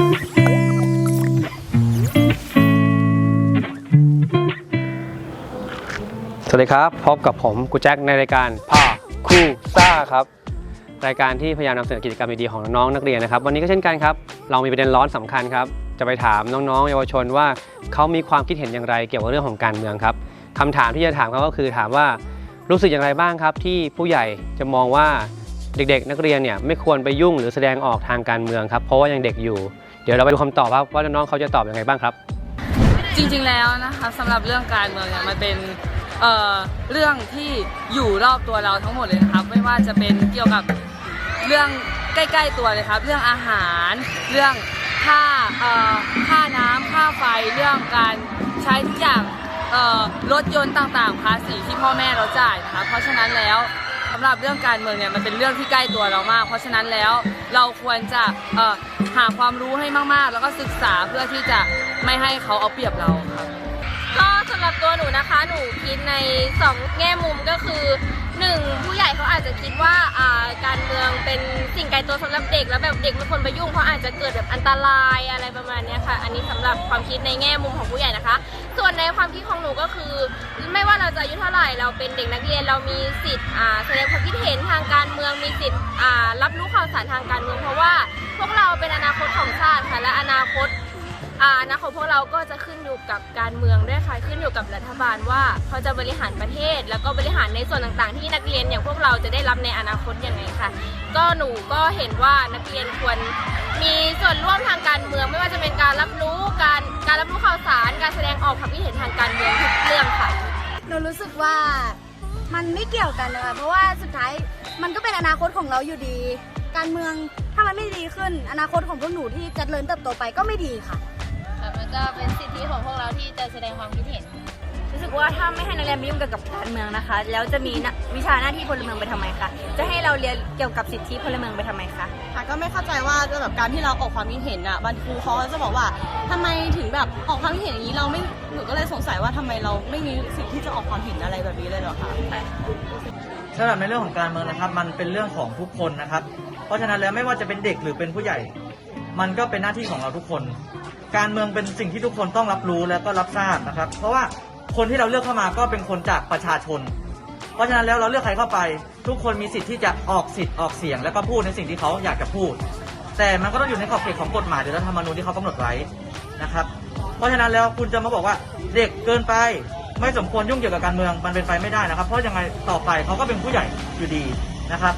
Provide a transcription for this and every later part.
สวัสดีครับ พบกับผมกูแจ็คในรายการพ่อคู่ซ่าครับ รายการที่พยายามนำเสนอกิจกรรมดีๆของน้องๆนักเรียนนะครับ วันนี้ก็เช่นกันครับ เรามีประเด็นร้อนสำคัญครับ จะไปถามน้องๆ เยาวชนว่าเขามีความคิดเห็นอย่างไรเกี่ยวกับเรื่องของการเมืองครับคำถามที่จะถามเขาก็คือถามว่ารู้สึกอย่างไรบ้างครับ ที่ผู้ใหญ่จะมองว่าเด็กๆ นักเรียนเนี่ยไม่ควรไปยุ่งหรือแสดงออกทางการเมืองครับ เพราะว่ายังเด็กอยู่ เดี๋ยวเราไปดูคำตอบครับว่าน้องๆเขาจะตอบยังไงบ้างครับ จริงๆแล้วนะคะสำหรับเรื่องการเมืองเนี่ยมันเป็นเอ่อเรื่องที่อยู่รอบตัวเราทั้งหมดเลยนะครับ ไม่ว่าจะเป็นเกี่ยวกับเรื่องใกล้ ๆตัวเลยครับ เรื่องอาหาร เรื่องค่าเอ่อค่าน้ำค่าไฟเรื่องการใช้ทุกอย่างเอ่อรถยนต์ต่างๆภาษีที่พ่อแม่เราจ่ายนะครับเพราะฉะนั้นแล้วสำหรับเรื่องการเมืองเนี่ยมันเป็นเรื่องที่ใกล้ตัวเรามาก เพราะฉะนั้นแล้วเราควรจะเอ่อ หาความรู้ให้มากๆ แล้วก็ศึกษาเพื่อที่จะไม่ให้เขาเอาเปรียบเราครับก็สำหรับตัวหนูนะคะ หนูคิดใน2แง่มุมก็คือ 1. ผู้ใหญ่เขาอาจจะคิดว่าอ่าการเมืองเป็นสิ่งไกลตัวสำหรับเด็ก แล้วแบบเด็กไม่ควรไปยุ่งเพราะอาจจะเกิดแบบอันตรายอะไรประมาณเนี้ยค่ะ อันนี้สำหรับความคิดในแง่มุมของผู้ใหญ่นะคะ ส่วนในความคิดของหนูก็คือ ไม่ว่าเราจะอายุเท่าไหร่เราเป็นเด็กนักเรียนเรามีสิทธิ์อ่าแสดงความคิดเห็นทางการเมืองมีสิทธิ์อ่ารับรู้ข่าวสารทางการเมืองเพราะว่า พวกเราเป็นอนาคตของชาติค่ะและอนาคต อาอนาคตพวกเราก็จะขึ้นอยู่กับการเมืองด้วยค่ะขึ้นอยู่กับรัฐบาลว่าเขาจะบริหารประเทศ แล้วก็บริหารในส่วนต่างๆ ที่นักเรียนอย่างพวกเราจะได้รับในอนาคตยังไงค่ะ ก็หนูก็เห็นว่านักเรียนควรมีส่วนร่วมทางการเมืองไม่ว่าจะเป็นการรับรู้การการรับรู้ข่าวสาร การแสดงออกความคิดเห็นทางการเมืองทุกเรื่องค่ะหนูรู้สึกว่ามันไม่เกี่ยวกันนะคะเพราะว่าสุดท้ายมันก็เป็นอนาคตของเราอยู่ดี การเมืองถ้ามันไม่ดีขึ้น อนาคตของพวกหนูที่จะเจริญเติบโตไปก็ไม่ดีค่ะ ก็เป็นสิทธิของพวกเราที่จะแสดงความคิดเห็น รู้สึกว่าถ้าไม่ให้นักเรียนไปยุ่งเกี่ยวกับการเมืองนะคะ แล้วจะมีนะวิชาหน้าที่พลเมืองไปทำไมคะ จะให้เราเรียนเกี่ยวกับสิทธิพลเมืองไปทำไมคะ ค่ะก็ไม่เข้าใจว่าแบบการที่เราออกความคิดเห็นอะบางครูเขาจะบอกว่าทำไมถึงแบบออกความคิดเห็นอย่างนี้เราไม่หนูก็เลยสงสัยว่าทำไมเราไม่มีสิทธิ์ที่จะออกความเห็นอะไรแบบนี้เลยเหรอคะสำหรับในเรื่องของการเมืองนะครับ มันเป็นเรื่องของทุกคนนะครับ เพราะฉะนั้นแล้วไม่ว่าจะเป็นเด็กหรือเป็นผู้ใหญ่ มันก็เป็นหน้าที่ของเราทุกคน การเมืองเป็นสิ่งที่ทุกคนต้องรับรู้และก็รับทราบนะครับ เพราะว่าคนที่เราเลือกเข้ามาก็เป็นคนจากประชาชน เพราะฉะนั้นแล้วเราเลือกใครเข้าไป ทุกคนมีสิทธิ์ที่จะออกสิทธิ์ออกเสียง แล้วก็พูดในสิ่งที่เขาอยากจะพูด แต่มันก็ต้องอยู่ในขอบเขตของกฎหมายหรือรัฐธรรมนูญที่เขากำหนดไว้นะครับ เพราะฉะนั้นแล้วคุณจะมาบอกว่าเด็กเกินไปไม่สมควรยุ่งเกี่ยวกับการเมืองมันเป็นไปไม่ได้นะครับ เพราะยังไงต่อไปเขาก็เป็นผู้ใหญ่อยู่ดีนะครับ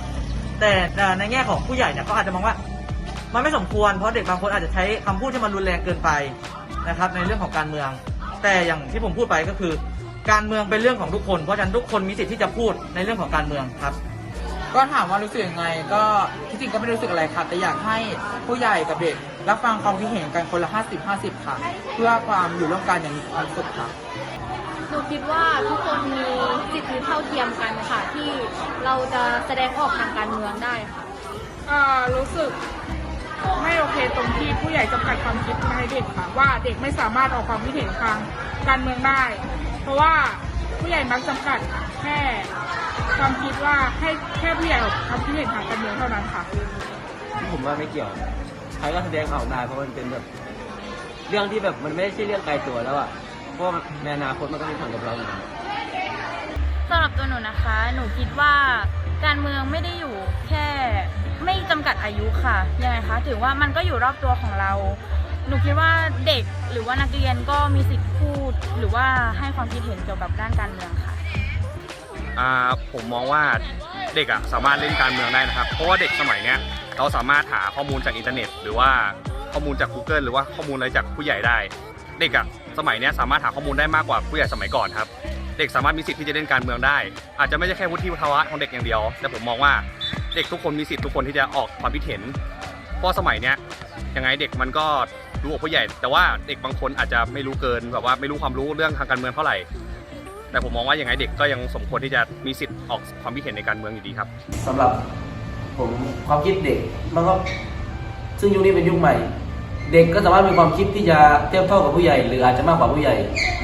แต่ในแง่ของผู้ใหญ่เนี่ยเขาอาจจะมองว่า มันไม่สมควรเพราะเด็กบางคนอาจจะใช้คำพูดที่มันรุนแรงเกินไปนะครับ ในเรื่องของการเมือง แต่อย่างที่ผมพูดไปก็คือ การเมืองเป็นเรื่องของทุกคน เพราะฉะนั้นทุกคนมีสิทธิ์ที่จะพูดในเรื่องของการเมืองครับก็ถามว่ารู้สึกยังไงก็ที่จริงก็ไม่ได้รู้สึกอะไรครับแต่อยากให้ผู้ใหญ่กับเด็กรับฟังความคิดเห็นกันคนละ 50 50 ค่ะ เพื่อความอยู่ร่วมกันอย่างมีความสุขค่ะหนูคิดว่าทุกคนมีสิทธิเท่าเทียมกันค่ะที่เราจะแสดงออกทางการเมืองได้ค่ะอ่ารู้สึก ไม่โอเคตรงที่ผู้ใหญ่จำกัดความคิดไม่ให้เด็กค่ะ ว่าเด็กไม่สามารถออกความคิดเห็นทางการเมืองได้ เพราะว่าผู้ใหญ่มักจำกัดแค่ความคิดว่าให้แค่ผู้ใหญ่ออกความคิดเห็นทางการเมืองเท่านั้นค่ะผมว่าไม่เกี่ยวใครก็แสดงออกได้เพราะมันเป็นแบบเรื่องที่แบบมันไม่ใช่เรื่องไกลตัวแล้วอะเพราะว่าในอนาคตมันก็มีผลกับเราอยู่สำหรับตัวหนูนะคะ หนูคิดว่าการเมืองไม่ได้อยู่แค่ ไม่จำกัดอายุค่ะยังไงคะถือว่ามันก็อยู่รอบตัวของเรา หนูคิดว่าเด็กหรือว่านักเรียนก็มีสิทธิ์พูด หรือว่าให้ความคิดเห็นเกี่ยวกับด้านการเมืองค่ะ อ่าผมมองว่าเด็กอะสามารถเล่นการเมืองได้นะครับ เพราะว่าเด็กสมัยเนี้ยเราสามารถหาข้อมูลจากอินเทอร์เน็ต หรือว่าข้อมูลจาก Google หรือว่าข้อมูลอะไรจากผู้ใหญ่ได้ เด็กอะสมัยเนี้ยสามารถหาข้อมูลได้มากกว่าผู้ใหญ่สมัยก่อนครับ เด็กสามารถมีสิทธิ์ที่จะเล่นการเมืองได้ อาจจะไม่ใช่แค่วุฒิภาวะของเด็กอย่างเดียว แต่ผมมองว่า เด็กทุกคนมีสิทธิ์ทุกคนที่จะออกความคิดเห็น เพราะสมัยเนี้ยยังไงเด็กมันก็รู้กว่าผู้ใหญ่ แต่ว่าเด็กบางคนอาจจะไม่รู้เกินแบบว่าไม่รู้ความรู้เรื่องทางการเมืองเท่าไหร่ แต่ผมมองว่าอย่างไงเด็กก็ยังสมควรที่จะมีสิทธิ์ออกความคิดเห็นในการเมืองอยู่ดีครับสำหรับผมความคิดเด็กมันก็ซึ่งยุคนี้เป็นยุคใหม่ เด็กก็สามารถมีความคิดที่จะเทียบเท่ากับผู้ใหญ่ หรืออาจจะมากกว่าผู้ใหญ่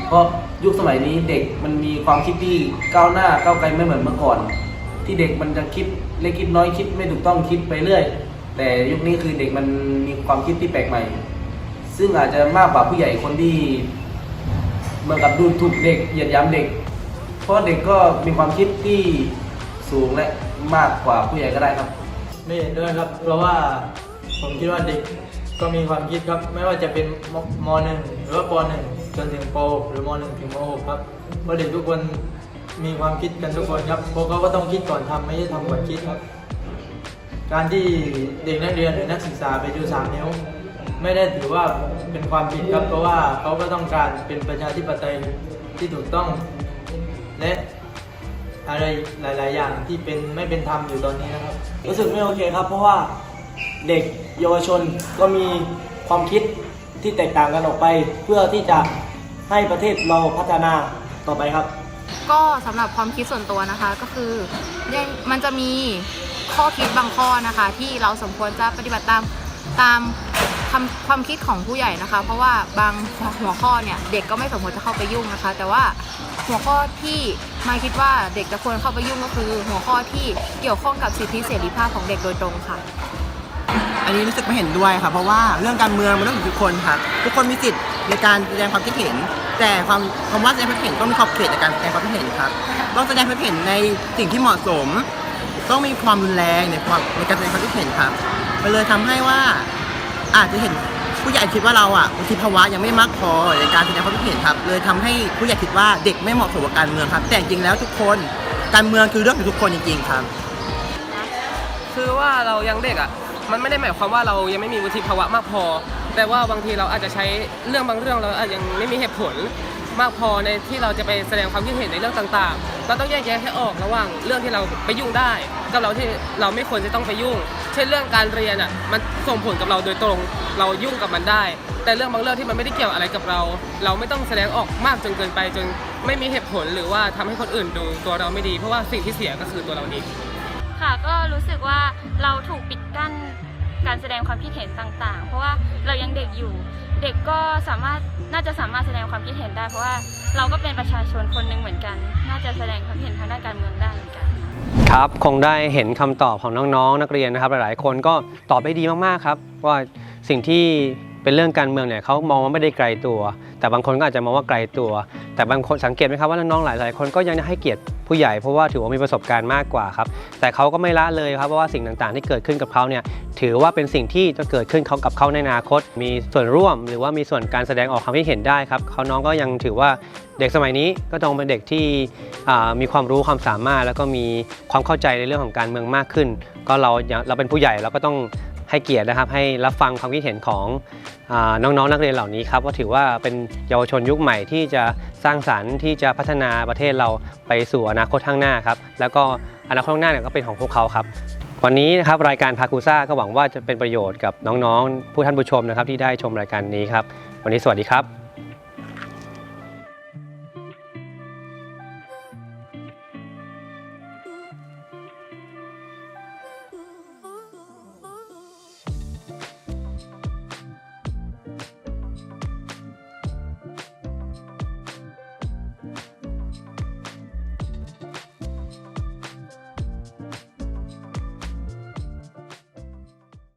เพราะยุคสมัยนี้เด็กมันมีความคิดที่ก้าวหน้าก้าวไกลไม่เหมือนเมื่อก่อน ที่เด็กมันจะคิดเล็กคิดน้อยคิดไม่ถูกต้องคิดไปเรื่อย แต่ยุคนี้คือเด็กมันมีความคิดที่แปลกใหม่ ซึ่งอาจจะมากกว่าผู้ใหญ่คนที่เหมือนกับดูถูกเด็กเหยียดหยามเด็ก เพราะเด็กก็มีความคิดที่สูงและมากกว่าผู้ใหญ่ก็ได้ครับไม่เห็นด้วยครับ เพราะว่าผมคิดว่าเด็กก็มีความคิดครับ ไม่ว่าจะเป็นมมหรือว่าปหนึ่งจนถึงปหกหรือมหนึ่งถึงมหกครับเพราะเด็กทุกคน มีความคิดกันทุกคนครับเพราะเขาก็ต้องคิดก่อนทำไม่ใช่ทำก่อนคิดครับ การที่เด็กนักเรียนหรือนักศึกษาไปดูสามนิ้ว ไม่ได้ถือว่าเป็นความผิดครับ เพราะว่าเขาก็ต้องการเป็นประชาธิปไตยที่ถูกต้อง และอะไรหลาย ๆ อย่างที่เป็นไม่เป็นธรรมอยู่ตอนนี้นะครับ รู้สึกไม่โอเคครับ เพราะว่าเด็กเยาวชนก็มีความคิดที่แตกต่างกันออกไป เพื่อที่จะให้ประเทศเราพัฒนาต่อไปครับ ก็สำหรับความคิดส่วนตัวนะคะ ก็คือยังมันจะมีข้อคิดบางข้อนะคะ ที่เราสมควรจะปฏิบัติตามตามคำความคิดของผู้ใหญ่นะคะ เพราะว่าบางหัวข้อเนี่ยเด็กก็ไม่สมควรจะเข้าไปยุ่งนะคะ แต่ว่าหัวข้อที่มาคิดว่าเด็กจะควรเข้าไปยุ่งก็คือ หัวข้อที่เกี่ยวข้องกับสิทธิเสรีภาพของเด็กโดยตรงค่ะ อันนี้รู้สึกไม่เห็นด้วยค่ะ เพราะว่าเรื่องการเมืองมันต้องถึงทุกคนครับทุกคนมีสิทธิ์ในการแสดงความคิดเห็น แต่ความคำว่าแสดงความคิดเห็นต้องมีขอบเขตในการแสดงความคิดเห็นครับต้องแสดงความคิดเห็นในสิ่งที่เหมาะสม ต้องมีความรุนแรงในความในการแสดงความคิดเห็นครับมันเลยทำให้ว่าอาจจะเห็นผู้ใหญ่คิดว่าเราอะวุฒิภาวะยังไม่มากพอในการแสดงความคิดเห็นครับ เลยทำให้ผู้ใหญ่คิดว่าเด็กไม่เหมาะสมกับการเมืองครับ แต่จริงๆแล้วทุกคนการเมืองคือเรื่องของทุกคนจริงๆครับ คือว่าเรายังเด็กอะ มันไม่ได้หมายความว่าเรายังไม่มีวุฒิภาวะมากพอ แต่ว่าบางทีเราอาจจะใช้เรื่องบางเรื่องเราอาจยังไม่มีเหตุผลมากพอในที่เราจะไปแสดงความคิดเห็นในเรื่องต่างๆ เราต้องแยกแยะให้ออกระหว่างเรื่องที่เราไปยุ่งได้ กับเราที่เราไม่ควรจะต้องไปยุ่ง เช่นเรื่องการเรียนอะมันส่งผลกับเราโดยตรง เรายุ่งกับมันได้ แต่เรื่องบางเรื่องที่มันไม่ได้เกี่ยวอะไรกับเรา เราไม่ต้องแสดงออกมากจนเกินไปจนไม่มีเหตุผลหรือว่าทำให้คนอื่นดูตัวเราไม่ดี เพราะว่าสิ่งที่เสียก็คือตัวเราเอง ค่ะก็รู้สึกว่าเราถูกปิดกั้นการแสดงความคิดเห็นต่างๆ เพราะว่าเรายังเด็กอยู่ เด็กก็สามารถน่าจะสามารถแสดงความคิดเห็นได้ เพราะว่าเราก็เป็นประชาชนคนหนึ่งเหมือนกัน น่าจะแสดงความเห็นทางด้านการเมืองได้เหมือนกัน ครับคงได้เห็นคำตอบของน้องๆ นักเรียนนะครับ หลายๆ คนก็ตอบได้ดีมากๆครับ ว่าสิ่งที่เป็นเรื่องการเมืองเนี่ยเขามองว่าไม่ได้ไกลตัว แต่บางคนก็อาจจะมองว่าไกลตัว แต่บางคนสังเกตไหมครับว่าน้องๆหลาย ๆ คนก็ยังให้เกียรติ ผู้ใหญ่เพราะว่าถือว่ามีประสบการณ์มากกว่าครับ แต่เขาก็ไม่ละเลยครับเพราะว่าสิ่งต่างๆ ที่เกิดขึ้นกับเขาเนี่ยถือว่าเป็นสิ่งที่จะเกิดขึ้นเขากับเขาในอนาคต มีส่วนร่วม หรือว่ามีส่วนการแสดงออกความคิดเห็นได้ครับเขาน้องก็ยังถือว่าเด็กสมัยนี้ก็ต้องเป็นเด็กที่มีความรู้ความสามารถ แล้วก็มีความเข้าใจในเรื่องของการเมืองมากขึ้น ก็เราเราเป็นผู้ใหญ่เราก็ต้อง ให้เกียรตินะครับให้รับฟังความคิดเห็นของอน้องๆ นักเรียนเหล่านี้ครับว่าถือว่าเป็นเยาวชนยุคใหม่ที่จะสร้างสรรค์ที่จะพัฒนาประเทศเราไปสู่อนาคตข้างหน้าครับแล้วก็อนาคตข้างหน้าเนี่ยก็เป็นของพวกเขาครับวันนี้นะครับรายการพาคูซ่าก็หวังว่าจะเป็นประโยชน์กับน้องๆ ผู้ท่านผู้ชมนะครับที่ได้ชมรายการนี้ครับ วันนี้สวัสดีครับ